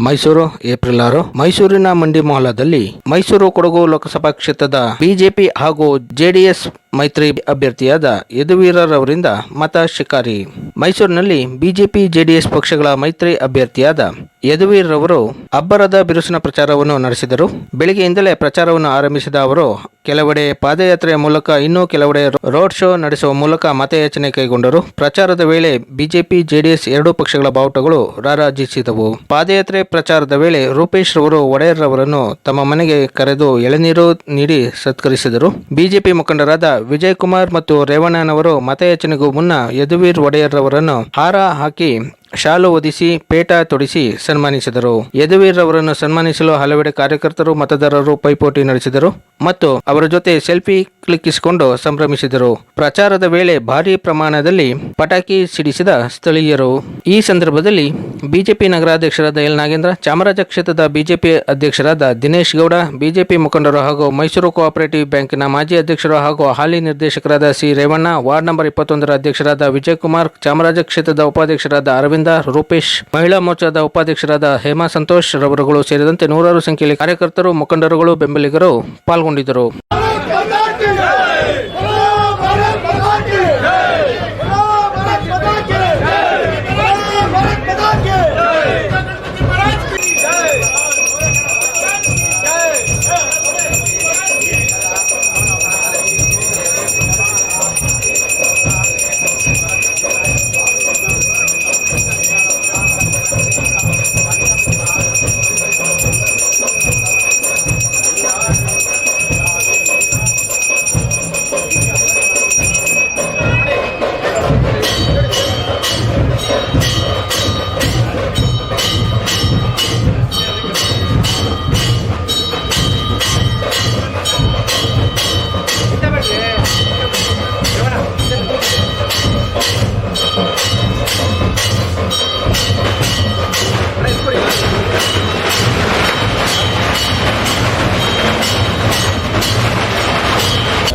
Mysuru, April ಆರು. ಮೈಸೂರಿನ ಮಂಡಿ ಮೊಹಲಾದಲ್ಲಿ ಮೈಸೂರು ಕೊಡಗು ಲೋಕಸಭಾ ಕ್ಷೇತ್ರದ ಬಿಜೆಪಿ ಹಾಗೂ ಜೆಡಿಎಸ್ ಮೈತ್ರಿ ಅಭ್ಯರ್ಥಿಯಾದ ಯದುವೀರರವರಿಂದ ಮತ ಶಿಕಾರಿ. ಮೈಸೂರಿನಲ್ಲಿ ಬಿಜೆಪಿ, ಜೆಡಿಎಸ್ ಪಕ್ಷಗಳ ಮೈತ್ರಿ ಅಭ್ಯರ್ಥಿಯಾದ ಯದುವೀರರವರು ಅಬ್ಬರದ ಬಿರುಸಿನ ಪ್ರಚಾರವನ್ನು ನಡೆಸಿದರು. ಬೆಳಗ್ಗೆಯಿಂದಲೇ ಪ್ರಚಾರವನ್ನು ಆರಂಭಿಸಿದ ಅವರು, ಕೆಲವೆಡೆ ಪಾದಯಾತ್ರೆಯ ಮೂಲಕ ಇನ್ನೂ ಕೆಲವೆಡೆ ರೋಡ್ ಶೋ ನಡೆಸುವ ಮೂಲಕ ಮತಯಾಚನೆ ಕೈಗೊಂಡರು. ಪ್ರಚಾರದ ವೇಳೆ ಬಿಜೆಪಿ, ಜೆಡಿಎಸ್ ಎರಡೂ ಪಕ್ಷಗಳ ಬಾವುಟಗಳು ರಾರಾಜಿಸಿದವು. ಪಾದಯಾತ್ರೆ ಪ್ರಚಾರದ ವೇಳೆ ರೂಪೇಶ್ ರವರು ಒಡೆಯರ್ ಅವರನ್ನು ತಮ್ಮ ಮನೆಗೆ ಕರೆದು ಎಳೆನೀರು ನೀಡಿ ಸತ್ಕರಿಸಿದರು. ಬಿಜೆಪಿ ಮುಖಂಡರಾದ ವಿಜಯ್ ಕುಮಾರ್ ಮತ್ತು ರೇವಣ್ಣನವರು ಮತಯಾಚನೆಗೂ ಮುನ್ನ ಯದುವೀರ್ ಒಡೆಯರ್ ಅವರನ್ನು ಹಾರ ಹಾಕಿ ಶಾಲು ಒದಿಸಿ ಪೇಟ ತೊಡಿಸಿ ಸನ್ಮಾನಿಸಿದರು. ಯದುವೀರ್ ಅವರನ್ನು ಸನ್ಮಾನಿಸಲು ಹಲವೆಡೆ ಕಾರ್ಯಕರ್ತರು, ಮತದಾರರು ಪೈಪೋಟಿ ನಡೆಸಿದರು ಮತ್ತು ಅವರ ಜೊತೆ ಸೆಲ್ಫಿ ಕ್ಲಿಕ್ಕಿಸಿಕೊಂಡು ಸಂಭ್ರಮಿಸಿದರು. ಪ್ರಚಾರದ ವೇಳೆ ಭಾರೀ ಪ್ರಮಾಣದಲ್ಲಿ ಪಟಾಕಿ ಸಿಡಿಸಿದ ಸ್ಥಳೀಯರು. ಈ ಸಂದರ್ಭದಲ್ಲಿ ಬಿಜೆಪಿ ನಗರಾಧ್ಯಕ್ಷರಾದ ಎಲ್ ನಾಗೇಂದ್ರ, ಚಾಮರಾಜ ಕ್ಷೇತ್ರದ ಬಿಜೆಪಿ ಅಧ್ಯಕ್ಷರಾದ ದಿನೇಶ್ ಗೌಡ, ಬಿಜೆಪಿ ಮುಖಂಡರು ಹಾಗೂ ಮೈಸೂರು ಕೋಆಪರೇಟಿವ್ ಬ್ಯಾಂಕಿನ ಮಾಜಿ ಅಧ್ಯಕ್ಷರು ಹಾಗೂ ಹಾಲಿ ನಿರ್ದೇಶಕರಾದ ಸಿ ರೇವಣ್ಣ, ವಾರ್ಡ್ ನಂಬರ್ ಇಪ್ಪತ್ತೊಂದರ ಅಧ್ಯಕ್ಷರಾದ ವಿಜಯ್ ಕುಮಾರ್, ಚಾಮರಾಜ ಕ್ಷೇತ್ರದ ಉಪಾಧ್ಯಕ್ಷರಾದ ಅರವಿಂದ ರೂಪೇಶ್ ಮಹಿಳಾ ಮೋರ್ಚಾದ ಉಪಾಧ್ಯಕ್ಷರಾದ ಹೇಮಾ ಸಂತೋಷ್ ರವರುಗಳು ಸೇರಿದಂತೆ ನೂರಾರು ಸಂಖ್ಯೆಯಲ್ಲಿ ಕಾರ್ಯಕರ್ತರು ಮುಖಂಡರುಗಳು ಬೆಂಬಲಿಗರು ಪಾಲ್ಗೊಂಡಿದ್ದರು.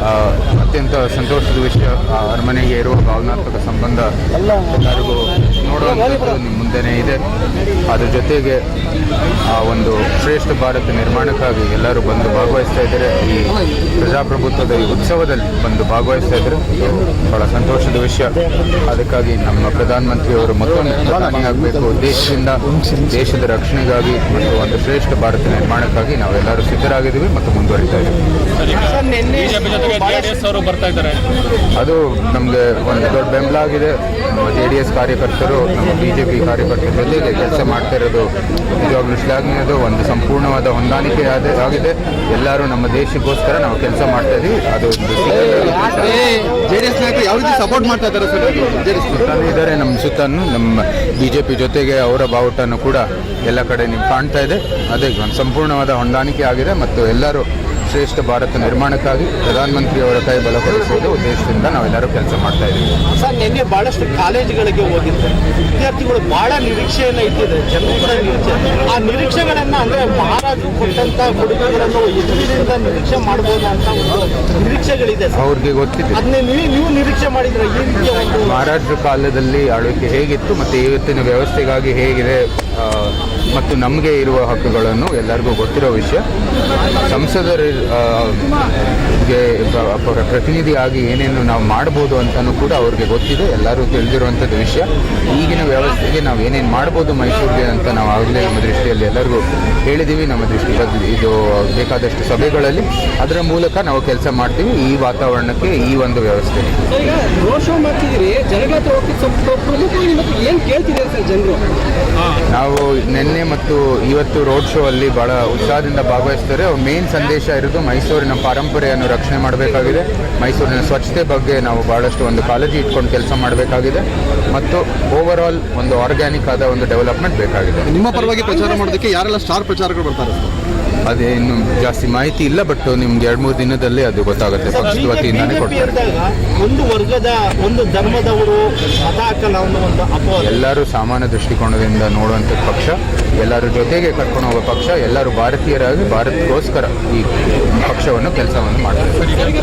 ಆ, ಅತ್ಯಂತ ಸಂತೋಷದ ವಿಷಯ ಆ ಅರಮನೆಗೆ ಇರುವ ಭಾವನಾತ್ಮಕ ಸಂಬಂಧ ಎಲ್ಲರಿಗೂ ನೋಡುವಂಥದ್ದು ನಿಮ್ಮ ಮುಂದೆನೇ ಇದೆ. ಅದ್ರ ಜೊತೆಗೆ ಆ ಒಂದು ಶ್ರೇಷ್ಠ ಭಾರತ ನಿರ್ಮಾಣಕ್ಕಾಗಿ ಎಲ್ಲರೂ ಬಂದು ಭಾಗವಹಿಸ್ತಾ ಇದ್ದಾರೆ. ಈ ಪ್ರಜಾಪ್ರಭುತ್ವದ ಈ ಉತ್ಸವದಲ್ಲಿ ಬಂದು ಭಾಗವಹಿಸ್ತಾ ಇದ್ದಾರೆ. ಇದು ಬಹಳ ಸಂತೋಷದ ವಿಷಯ. ಅದಕ್ಕಾಗಿ ನಮ್ಮ ಪ್ರಧಾನಮಂತ್ರಿಯವರು ಮತ್ತೊಮ್ಮೆ ಪ್ರಧಾನಿ ಆಗಬೇಕು. ದೇಶದಿಂದ ದೇಶದ ರಕ್ಷಣೆಗಾಗಿ ಮತ್ತು ಒಂದು ಶ್ರೇಷ್ಠ ಭಾರತ ನಿರ್ಮಾಣಕ್ಕಾಗಿ ನಾವೆಲ್ಲರೂ ಸಿದ್ಧರಾಗಿದ್ದೀವಿ ಮತ್ತು ಮುಂದುವರಿತಾ ಇದ್ದೀವಿ. ಬರ್ತಾ ಇದ್ದಾರೆ? ಅದು ನಮಗೆ ಒಂದು ದೊಡ್ಡ ಬೆಂಬಲ ಆಗಿದೆ. ನಮ್ಮ ಜೆ ಡಿ ಎಸ್ ಕಾರ್ಯಕರ್ತರು ನಮ್ಮ ಬಿ ಜೆ ಪಿ ಕಾರ್ಯಕರ್ತರ ಜೊತೆಗೆ ಕೆಲಸ ಮಾಡ್ತಾ ಇರೋದು ನಿಜವಾಗ್ಲೂ ಶ್ಲಾಘನೀಯದು ಒಂದು ಸಂಪೂರ್ಣವಾದ ಹೊಂದಾಣಿಕೆ ಆಗಿದೆ. ಎಲ್ಲರೂ ನಮ್ಮ ದೇಶಕ್ಕೋಸ್ಕರ ನಾವು ಕೆಲಸ ಮಾಡ್ತಾ ಇದ್ದೀವಿ ಅದು ನಾಯಕರು ಯಾವ ರೀತಿ ಸಪೋರ್ಟ್ ಮಾಡ್ತಾ ಇದ್ದಾರೆ ಸರ್ ಇದ್ದಾರೆ ನಮ್ಮ ಸುತ್ತಾನು ನಮ್ಮ ಬಿ ಜೆ ಪಿ ಜೊತೆಗೆ ಅವರ ಬಾವುಟನ್ನು ಕೂಡ ಎಲ್ಲ ಕಡೆ ನೀವು ಕಾಣ್ತಾ ಇದೆ. ಅದೇ ಒಂದು ಸಂಪೂರ್ಣವಾದ ಹೊಂದಾಣಿಕೆ ಆಗಿದೆ ಮತ್ತು ಎಲ್ಲರೂ ಶ್ರೇಷ್ಠ ಭಾರತ ನಿರ್ಮಾಣಕ್ಕಾಗಿ ಪ್ರಧಾನಮಂತ್ರಿಯವರ ಕೈ ಬಲಪಡಿಸುವುದು ಉದ್ದೇಶದಿಂದ ನಾವೆಲ್ಲರೂ ಕೆಲಸ ಮಾಡ್ತಾ ಇದ್ದೀವಿ. ಸರ್ ನಿನ್ನೆ ಬಹಳಷ್ಟು ಕಾಲೇಜುಗಳಿಗೆ ಹೋಗಿದ್ದೆ. ವಿದ್ಯಾರ್ಥಿಗಳು ಬಹಳ ನಿರೀಕ್ಷೆಯನ್ನ ಇಟ್ಟಿದ್ದಾರೆ. ಜನರು ಕೂಡ ನಿರೀಕ್ಷೆ. ಆ ನಿರೀಕ್ಷೆಗಳನ್ನ ಅಂದ್ರೆ ಮಹಾರಾಜರು ಕೊಟ್ಟಂತ ಕೊಡುಗೆಗಳನ್ನು ಎದುರಿನಿಂದ ನಿರೀಕ್ಷೆ ಮಾಡಬಹುದು ಅಂತ ಒಂದು ನಿರೀಕ್ಷೆಗಳಿದೆ ಸರ್. ಅವ್ರಿಗೆ ಗೊತ್ತಿದೆ. ಅದನ್ನೇ ನೀವು ನೀವು ನಿರೀಕ್ಷೆ ಮಾಡಿದ್ರೆ ಈ ರೀತಿಯ ಒಂದು ಮಹಾರಾಷ್ಟ್ರ ಕಾಲದಲ್ಲಿ ಆಳ್ವಿಕೆ ಹೇಗಿತ್ತು ಮತ್ತೆ ಇವತ್ತಿನ ವ್ಯವಸ್ಥೆಗಾಗಿ ಹೇಗಿದೆ? ಮತ್ತು ನಮಗೆ ಇರುವ ಹಕ್ಕುಗಳನ್ನು ಎಲ್ಲರಿಗೂ ಗೊತ್ತಿರೋ ವಿಷಯ. ಸಂಸದರಿಗೆ ಪ್ರತಿನಿಧಿಯಾಗಿ ಏನೇನು ನಾವು ಮಾಡ್ಬೋದು ಅಂತಲೂ ಕೂಡ ಅವ್ರಿಗೆ ಗೊತ್ತಿದೆ. ಎಲ್ಲರೂ ತಿಳಿದಿರುವಂಥದ್ದು ವಿಷಯ. ಈಗಿನ ವ್ಯವಸ್ಥೆಗೆ ನಾವು ಏನೇನು ಮಾಡ್ಬೋದು ಮೈಸೂರಿಗೆ ಅಂತ ನಾವು ಆಗಲೇ ನಮ್ಮ ದೃಷ್ಟಿಯಲ್ಲಿ ಎಲ್ಲರಿಗೂ ಹೇಳಿದ್ದೀವಿ. ನಮ್ಮ ದೃಷ್ಟಿ ಇದು ಬೇಕಾದಷ್ಟು ಸಭೆಗಳಲ್ಲಿ. ಅದರ ಮೂಲಕ ನಾವು ಕೆಲಸ ಮಾಡ್ತೀವಿ ಈ ವಾತಾವರಣಕ್ಕೆ ಈ ಒಂದು ವ್ಯವಸ್ಥೆ ಈಗ ನಾವು ನಿನ್ನೆ ಮತ್ತು ಇವತ್ತು ರೋಡ್ ಶೋ ಅಲ್ಲಿ ಬಹಳ ಉತ್ಸಾಹದಿಂದ ಭಾಗವಹಿಸ್ತಾರೆ. ಮೇನ್ ಸಂದೇಶ ಇರೋದು ಮೈಸೂರಿನ ಪರಂಪರೆಯನ್ನು ರಕ್ಷಣೆ ಮಾಡಬೇಕಾಗಿದೆ. ಮೈಸೂರಿನ ಸ್ವಚ್ಛತೆ ಬಗ್ಗೆ ನಾವು ಬಹಳಷ್ಟು ಒಂದು ಕಾಳಜಿ ಇಟ್ಕೊಂಡು ಕೆಲಸ ಮಾಡಬೇಕಾಗಿದೆ. ಮತ್ತು ಓವರ್ ಆಲ್ ಒಂದು ಆರ್ಗ್ಯಾನಿಕ್ ಆದ ಒಂದು ಡೆವಲಪ್ಮೆಂಟ್ ಬೇಕಾಗಿದೆ. ನಿಮ್ಮ ಪರವಾಗಿ ಪ್ರಚಾರ ಮಾಡೋದಕ್ಕೆ ಯಾರೆಲ್ಲ ಸ್ಟಾರ್ ಪ್ರಚಾರಗಳು ಬರ್ತಾರೆ? ಸರ್ ಅದೇನು ಜಾಸ್ತಿ ಮಾಹಿತಿ ಇಲ್ಲ ಬಟ್ ನಿಮ್ಗೆ ಎರಡು ಮೂರು ದಿನದಲ್ಲಿ ಅದು ಗೊತ್ತಾಗುತ್ತೆ. ಪಕ್ಷದ ವತಿಯಿಂದಾನೇ ಕೊಡ್ತಾರೆ. ಒಂದು ವರ್ಗದ ಒಂದು ಧರ್ಮದವರು ಎಲ್ಲರೂ ಸಾಮಾನ್ಯ ದೃಷ್ಟಿಕೋನದಿಂದ ನೋಡುವಂತ ಪಕ್ಷ. ಎಲ್ಲರ ಜೊತೆಗೆ ಕರ್ಕೊಂಡು ಹೋಗೋ ಪಕ್ಷ. ಎಲ್ಲರೂ ಭಾರತೀಯರಾಗಿ ಭಾರತಕ್ಕೋಸ್ಕರ ಈ ಪಕ್ಷವನ್ನು ಕೆಲಸವನ್ನು ಮಾಡ್ತಾರೆ.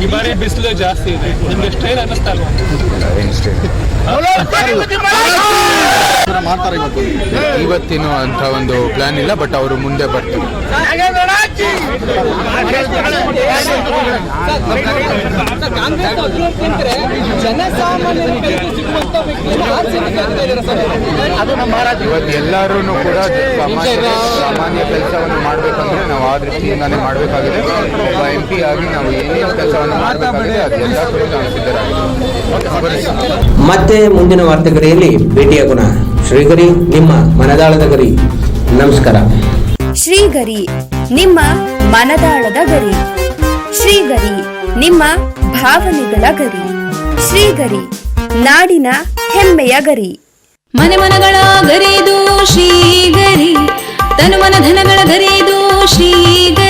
ಈ ಬಾರಿ ಬಿಸಿಲು ಜಾಸ್ತಿ ಇದೆ. ನಿಮ್ಗೆ ಅನ್ನಿಸ್ತಾ ಇವತ್ತಿನ ಅಂತ ಒಂದು ಪ್ಲಾನ್ ಇಲ್ಲ ಬಟ್ ಅವರು ಮುಂದೆ ಬರ್ತಾರೆ. ಇವತ್ತು ಎಲ್ಲರೂ ಕೂಡ ಸಾಮಾನ್ಯ ಸಾಮಾನ್ಯ ಕೆಲಸವನ್ನು ಮಾಡಬೇಕಂದ್ರೆ ನಾವು ಆ ದೃಷ್ಟಿಯಿಂದಾನೇ ಮಾಡಬೇಕಾಗಿದೆ. ಒಬ್ಬ ಎಂ ಪಿ ಆಗಿ ನಾವು ಏನೇನು ಕೆಲಸವನ್ನು ಮಾಡಬೇಕಾಗಿದೆ ಕೂಡ ಮತ್ತೆ ಮುಂದಿನ ವಾರ್ತೆಗರಿಯಲ್ಲಿ ಭೇಟಿಯಾಗೋಣ ಶ್ರೀಗರಿ ನಿಮ್ಮ ಮನದಾಳದ ಗರಿ. ನಮಸ್ಕಾರ. ಶ್ರೀಗರಿ ನಿಮ್ಮ ಮನದಾಳದ ಗರಿ. ಶ್ರೀಗರಿ ನಿಮ್ಮ ಭಾವನೆಗಳ ಗರಿ. ಶ್ರೀಗರಿ ನಾಡಿನ ಹೆಮ್ಮೆಯ ಗರಿ. ಮನೆ ಮನಗಳ ಗರಿದು ಶ್ರೀಗರಿ ತನು ಮನ ಧನಗಳ ಗರಿದು ಶ್ರೀಗರಿ.